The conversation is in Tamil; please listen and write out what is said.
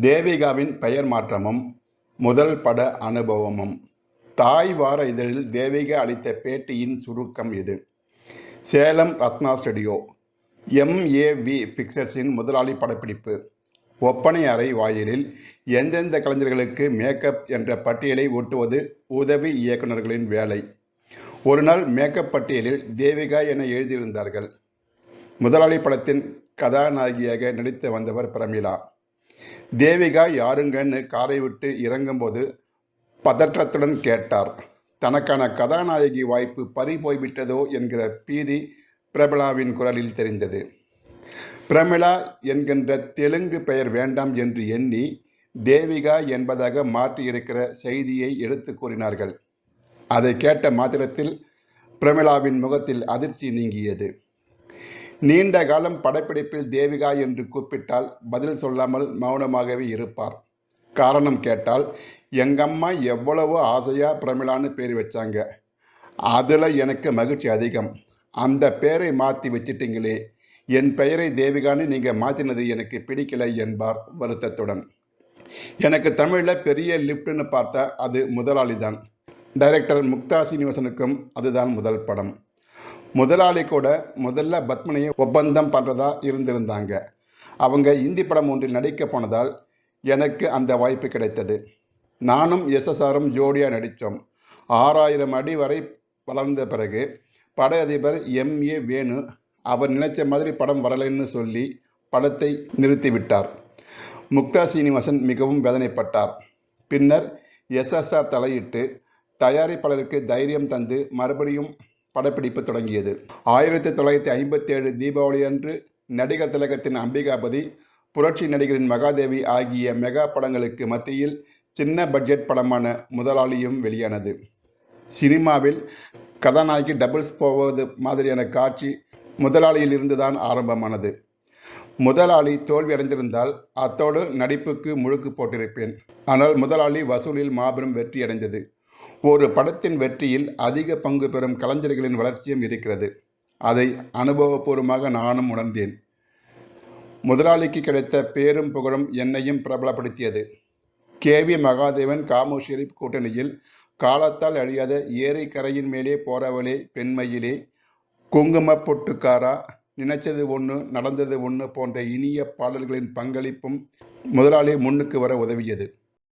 தேவிகாவின் பெயர் மாற்றமும் முதல் பட அனுபவமும். தாய் வார இதழில் தேவிகா அளித்த பேட்டியின் சுருக்கம் இது. சேலம் ரத்னா ஸ்டுடியோ. எம்ஏவி பிக்சர்ஸின் முதலாளி படப்பிடிப்பு. ஒப்பனை அறை வாயிலில் எந்தெந்த கலைஞர்களுக்கு மேக்கப் என்ற பட்டியலை ஒட்டுவது உதவி இயக்குநர்களின் வேலை. ஒரு நாள் மேக்கப் பட்டியலில் தேவிகா என எழுதியிருந்தார்கள். முதலாளி படத்தின் கதாநாயகியாக நடித்து வந்தவர் பிரமிளா. தேவிகா யாருங்கன்னு காரை விட்டு இறங்கும்போது பதற்றத்துடன் கேட்டார். தனக்கான கதாநாயகி வாய்ப்பு பறி போய்விட்டதோ என்கிற பீதி பிரபலாவின் குரலில் தெரிந்தது. பிரமிளா என்கின்ற தெலுங்கு பெயர் வேண்டாம் என்று எண்ணி தேவிகா என்பதாக மாற்றியிருக்கிற செய்தியை எடுத்து கூறினார்கள். அதை கேட்ட மாத்திரத்தில் பிரமிளாவின் முகத்தில் அதிர்ச்சி நீங்கியது. நீண்ட காலம் படப்பிடிப்பில் தேவிகா என்று கூப்பிட்டால் பதில் சொல்லாமல் மௌனமாகவே இருப்பார். காரணம் கேட்டால் எங்கம்மா எவ்வளவோ ஆசையாக பிரமிளான்னு பேர் வச்சாங்க. அதில் எனக்கு மகிழ்ச்சி அதிகம். அந்த பேரை மாற்றி வச்சிட்டீங்களே. என் பெயரை தேவிகான்னு நீங்கள் மாற்றினது எனக்கு பிடிக்கலை என்பார் வருத்தத்துடன். எனக்கு தமிழில் பெரிய லிஃப்ட்னு பார்த்தா அது முதலாளி தான் டைரக்டர் முக்தா சீனிவாசனுக்கும் அதுதான் முதல் படம். முதலாளி கூட முதல்ல பத்மினியை ஒப்பந்தம் பண்ணுறதா இருந்திருந்தாங்க. அவங்க இந்தி படம் ஒன்றில் நடிக்க போனதால் எனக்கு அந்த வாய்ப்பு கிடைத்தது. நானும் எஸ்எஸ்ஆரும் ஜோடியாக நடித்தோம் ஆறாயிரம் அடி வரை வளர்ந்த பிறகு பட அதிபர் எம்ஏ வேணு அவர் நினைச்ச மாதிரி படம் வரலைன்னு சொல்லி படத்தை நிறுத்திவிட்டார். முக்தா சீனிவாசன் மிகவும் வேதனைப்பட்டார். பின்னர் எஸ்எஸ்ஆர் தலையிட்டு தயாரிப்பாளருக்கு தைரியம் தந்து மறுபடியும் படப்பிடிப்பு தொடங்கியது. ஆயிரத்தி தொள்ளாயிரத்தி ஐம்பத்தி ஏழு தீபாவளி அன்று நடிகர் திலகத்தின் அம்பிகாபதி புரட்சி நடிகரின் மகாதேவி ஆகிய மெகா படங்களுக்கு மத்தியில் சின்ன பட்ஜெட் படமான முதலாளியும் வெளியானது. சினிமாவில் கதாநாயகி டபுள்ஸ் போவது மாதிரியான காட்சி முதலாளியிலிருந்து தான் ஆரம்பமானது. முதலாளி தோல்வி அடைந்திருந்தால் அத்தோடு நடிப்புக்கு முழுக்கு போட்டிருப்பேன். ஆனால் முதலாளி வசூலில் மாபெரும் வெற்றி அடைந்தது. ஒரு படத்தின் வெற்றியில் அதிக பங்கு பெறும் கலைஞர்களின் வளர்ச்சியும் இருக்கிறது. அதை அனுபவபூர்வமாக நானும் உணர்ந்தேன். முதலாளிக்கு கிடைத்த பேரும் புகழும் என்னையும் பிரபலப்படுத்தியது. கே. வி. மகாதேவன் காமு ஷெரீப் கூட்டணியில் காலத்தால் அழியாத ஏரி கரையின் மேலே போறவளே பெண்மையிலே குங்கும பொட்டுக்காரா நினைச்சது ஒன்று நடந்தது ஒன்று போன்ற இனிய பாடல்களின் பங்களிப்பும் முதலாளி முன்னுக்கு வர உதவியது.